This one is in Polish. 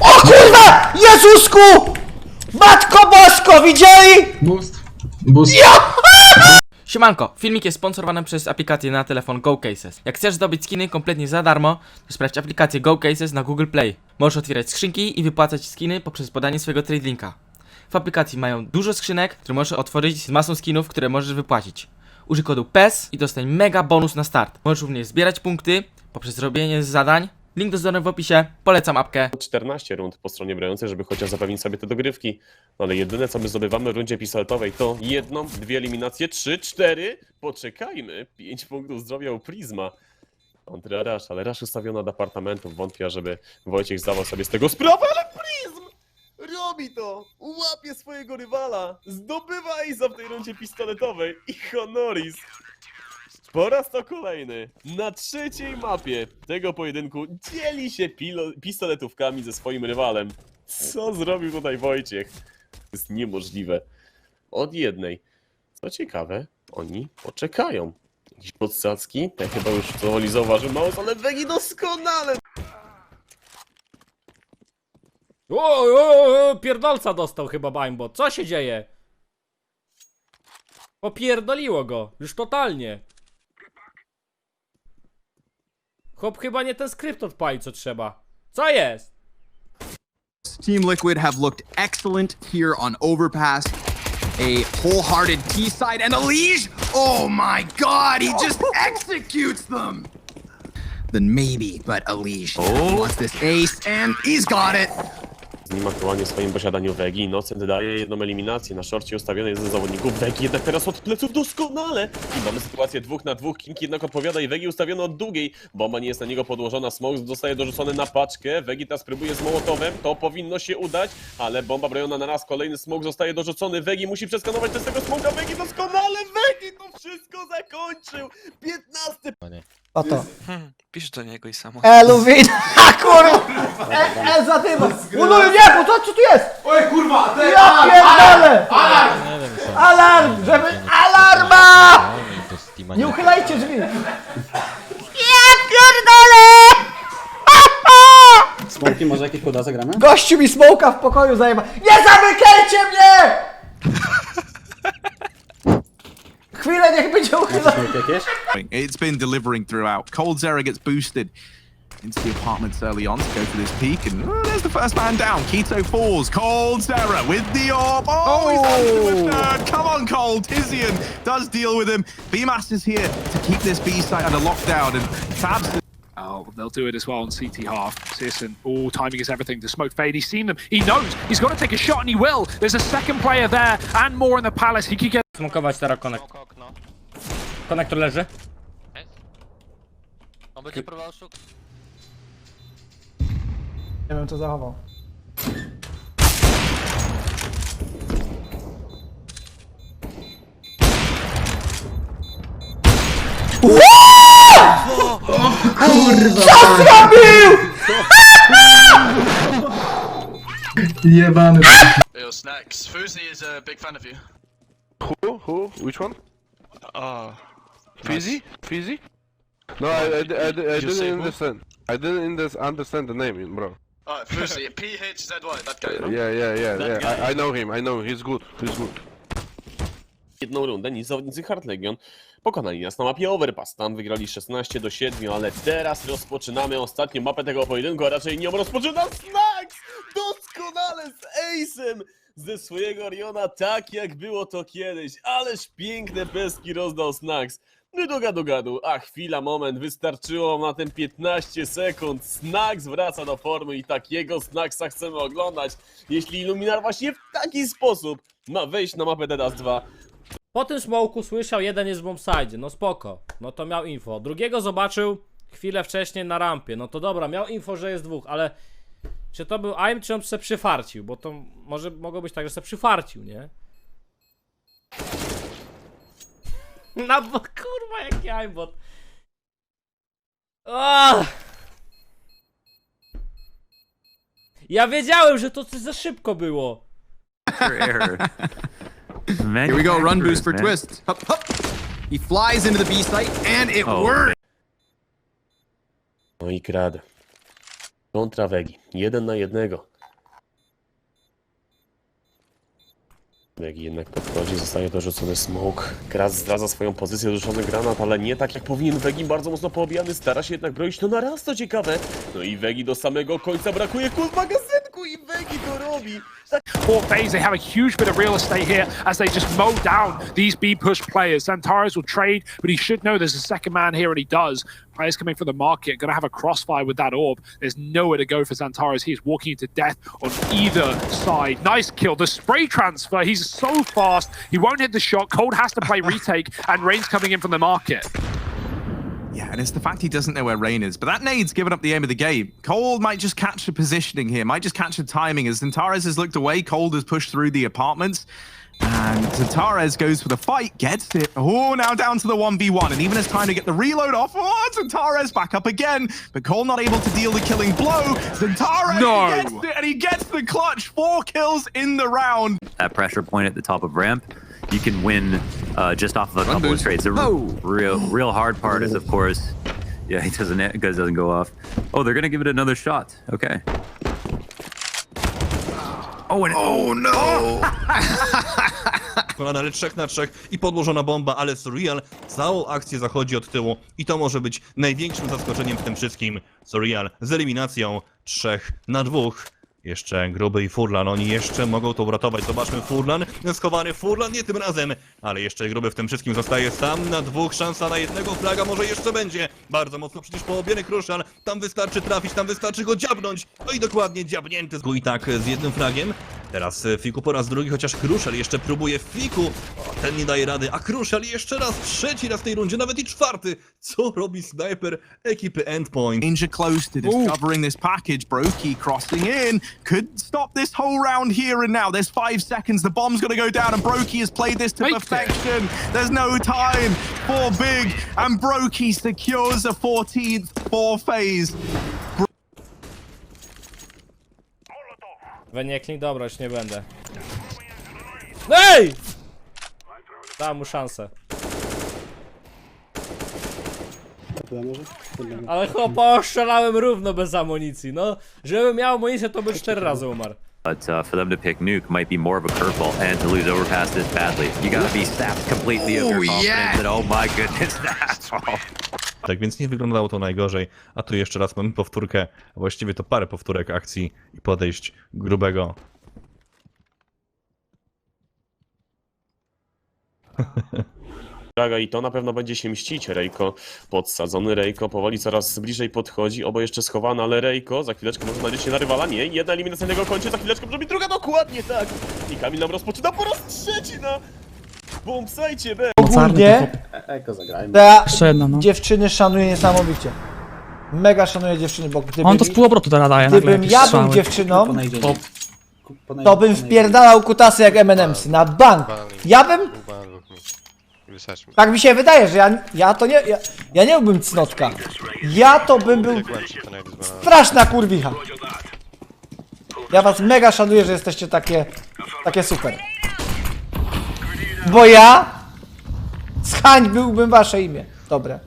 O kurwa! Jezusku! Matko Bosko, widzieli? Boost. Boost. Siemanko, filmik jest sponsorowany przez aplikację na telefon GoCases. Jak chcesz zdobyć skiny kompletnie za darmo, to sprawdź aplikację GoCases na Google Play. Możesz otwierać skrzynki i wypłacać skiny poprzez podanie swojego trade linka. W aplikacji mają dużo skrzynek, które możesz otworzyć z masą skinów, które możesz wypłacić. Użyj kodu PES i dostań mega bonus na start. Możesz również zbierać punkty poprzez robienie zadań. Link do zadań w opisie, polecam apkę. 14 rund po stronie broniącej, żeby chociaż zapewnić sobie te dogrywki. No ale jedyne co my zdobywamy w rundzie pistoletowej to jedną, dwie eliminacje, trzy, cztery. Poczekajmy, 5 punktów zdrowia u Prisma. Kontra-rush, ale rush ustawiony od apartamentów. Wątpię, żeby Wojciech zdawał sobie z tego sprawę, ale Prism robi to! Łapie swojego rywala! Zdobywa Ace'a w tej rundzie pistoletowej i Honoris po raz to kolejny, na trzeciej mapie tego pojedynku dzieli się pistoletówkami ze swoim rywalem. Co zrobił tutaj Wojciech? To jest niemożliwe. Od jednej. Co ciekawe, oni poczekają. Jakieś podsadzki? Ja chyba już powoli zauważył Maus, ale Wegi doskonale O, o, o, pierdolca dostał chyba Baimbot. Co się dzieje? Popierdoliło go. Już totalnie. Chłop chyba nie ten skrypt odpalił co trzeba. Co jest? Team Liquid have looked excellent here on Overpass. A wholehearted T side and a leash. Oh my god, he just executes them. Then maybe, but a Oh, wants this ace and he's got it. Nim aktualnie w swoim posiadaniu Wegi. Innocent daje jedną eliminację na szorcie ustawionej jest ze zawodników. Wegi jednak teraz od pleców doskonale. I mamy sytuację dwóch na dwóch. King jednak odpowiada i Wegi ustawiony od długiej. Bomba nie jest na niego podłożona. Smoke zostaje dorzucony na paczkę. Wegi teraz próbuje z Mołotowem. To powinno się udać, ale bomba brojona na raz. Kolejny smoke zostaje dorzucony. Wegi musi przeskanować też tego smoka. Wegi doskonale. Wegi to wszystko zakończył. 15 Oto. Pisz do niego i samo. Eluwin! A kurwa! E, e, za tym! Nie, bo co, co tu jest? Oj kurwa, ty, Ja pierdolę! Alarm! Żeby... Alarma! Nie uchylajcie drzwi! Smoki, może jakieś poda zagramy? Gościu mi smoka w pokoju zajeba. Nie zamykajcie mnie! Chwilę, niech będzie uchylony. Smoki jakieś? It's been delivering throughout. Cold Zera gets boosted into the apartments early on to go for this peak, and oh, there's the first man down. Keto falls. Cold Zera with the orb. Oh, he's onto a third. Come on, Cold. Tizian does deal with him. BMAS is here to keep this B side under lockdown, and Tabs Oh, they'll do it as well on CT half. Searson, oh, timing is everything. The smoke fade. He's seen them. He knows he's got to take a shot, and he will. There's a second player there and more in the palace. He could get. Smokować teraz konek. Konektor leży. On będzie próbował szukać. Nie wiem, co zachował. Jebany. Yo, Snacks. Fuzi is a big fan of you. Who? Who? Which one? Oh. Fizzy? Fizzy? No, I, I, I, I, didn't who? understand. I didn't indes- understand the name, bro. Oh, Fuzi. P-H-Z-Y, that guy, no? Yeah, yeah, yeah, yeah. I, I know him. I know. him. He's good. He's good. Jedną rundę niż zawodnicy Hard Legion pokonali nas na mapie Overpass. Tam wygrali 16 do 7, ale teraz rozpoczynamy ostatnią mapę tego pojedynku, a raczej nią rozpoczyna Snax! Doskonale z Ace'em! Ze swojego Oriona, tak jak było to kiedyś. Ależ piękne peski rozdał Snax. No do gadu gadu, a chwila, moment, wystarczyło na ten 15 sekund. Snax wraca do formy i takiego Snaxa chcemy oglądać. Jeśli Illuminar właśnie w taki sposób ma wejść na mapę Dedas 2, Po tym smoku słyszał, jeden jest w bombside. No spoko. No to miał info. Drugiego zobaczył chwilę wcześniej na rampie. No to dobra, miał info, że jest dwóch, ale czy to był aim, czy on se przyfarcił? Bo to może mogło być tak, że se przyfarcił, nie? No bo kurwa, jaki aimbot. Ah! Ja wiedziałem, że to coś za szybko było. Here we go, run boost for Twist. Hup, hup. He flies into the B site, and it works. No i krad. Kontra Wegi. Jeden na jednego. Wegi jednak podchodzi, zostaje dorzucony smoke. Kras zdradza swoją pozycję, dorzucony granat, ale nie tak jak powinien. Wegi bardzo mocno poobijany, stara się jednak broić to na raz, co ciekawe. No i Wegi do samego końca brakuje kul w magazynku i Wegi to robi. Four phase, they have a huge bit of real estate here as they just mow down these B push players. Santaris will trade, but he should know there's a second man here, and he does. Players coming from the market, going to have a crossfire with that orb. There's nowhere to go for Santaris. He is walking into death on either side. Nice kill. The spray transfer, he's so fast. He won't hit the shot. Cold has to play retake, and Rain's coming in from the market. Yeah, and it's the fact he doesn't know where Rain is. But that nade's given up the aim of the game. Cold might just catch the positioning here, might just catch the timing. As Zantares has looked away, Cold has pushed through the apartments. And Zantares goes for the fight, gets it. Oh, now down to the 1v1. And even has time to get the reload off. Oh, Zantares back up again. But Cole not able to deal the killing blow. Zantares No. gets it, and he gets the clutch. Four kills in the round. that pressure point at the top of ramp, you can win uh, just off of a couple of trades. The r- real, real hard part is, of course, yeah, he doesn't, it doesn't go off. Oh, they're gonna give it another shot. Okay. Oh, and oh no! ale 3 na 3 i podłożona bomba, ale Surreal całą akcję zachodzi od tyłu i to może być największym zaskoczeniem w tym wszystkim. Surreal z eliminacją 3 na 2. Jeszcze Gruby i Furlan, oni jeszcze mogą to uratować. Zobaczmy Furlan, schowany Furlan, nie tym razem, ale jeszcze Gruby w tym wszystkim zostaje sam na dwóch, szansa na jednego fraga może jeszcze będzie. Bardzo mocno przecież połobiony Kruszal, tam wystarczy trafić, tam wystarczy go dziabnąć. No i dokładnie dziabnięty. I tak z jednym fragiem. Teraz e, Fiku po raz drugi, chociaż Kruszal jeszcze próbuje Fiku. O, ten nie daje rady, a Kruszal jeszcze raz, trzeci raz w tej rundzie, nawet i czwarty. Co robi snajper ekipy Endpoint? Danger close to discovering this package. Brokey crossing in could stop this whole round here and now. There's five seconds. The bomb's going to go down, and Brokey has played this to perfection. There's no time for big, and Brokey secures a 14th for phase. Weniekling, dobra, już nie będę. Ej! Dałem mu szansę. Ale chłopa oszalałem równo bez amunicji, no. Żebym miał amunicję, to by cztery razy umarł. But uh, for them to pick nuke might be more of a curveball, and to lose overpass this badly, you gotta be sapped completely of your confidence. And oh my goodness, that's all. Tak więc nie wyglądało to najgorzej. A tu jeszcze raz mamy powtórkę, a właściwie to parę powtórek akcji i podejść grubego. Draga i to na pewno będzie się mścić. Rejko podsadzony, Rejko powoli coraz bliżej podchodzi, obo jeszcze schowany, ale Rejko za chwileczkę może znaleźć się na rywala. Nie, jedna eliminacja na niego kończy, za chwileczkę może być druga, dokładnie tak. I Kamil nam rozpoczyna po raz trzeci na bombsite B. Ogólnie to ja dziewczyny szanuję niesamowicie. Mega szanuję dziewczyny, bo gdyby, On to z półobrotu teraz daje. nagle gdybym jakieś ja był strzały. dziewczyną, to bym wpierdalał kutasy jak M&M's na bank. Ja bym... Tak mi się wydaje, że ja, ja to nie... Ja, ja nie byłbym cnotka. Ja to bym był straszna kurwicha. Ja was mega szanuję, że jesteście takie... takie super. Bo ja... Zhańbiłbym wasze imię. Dobre.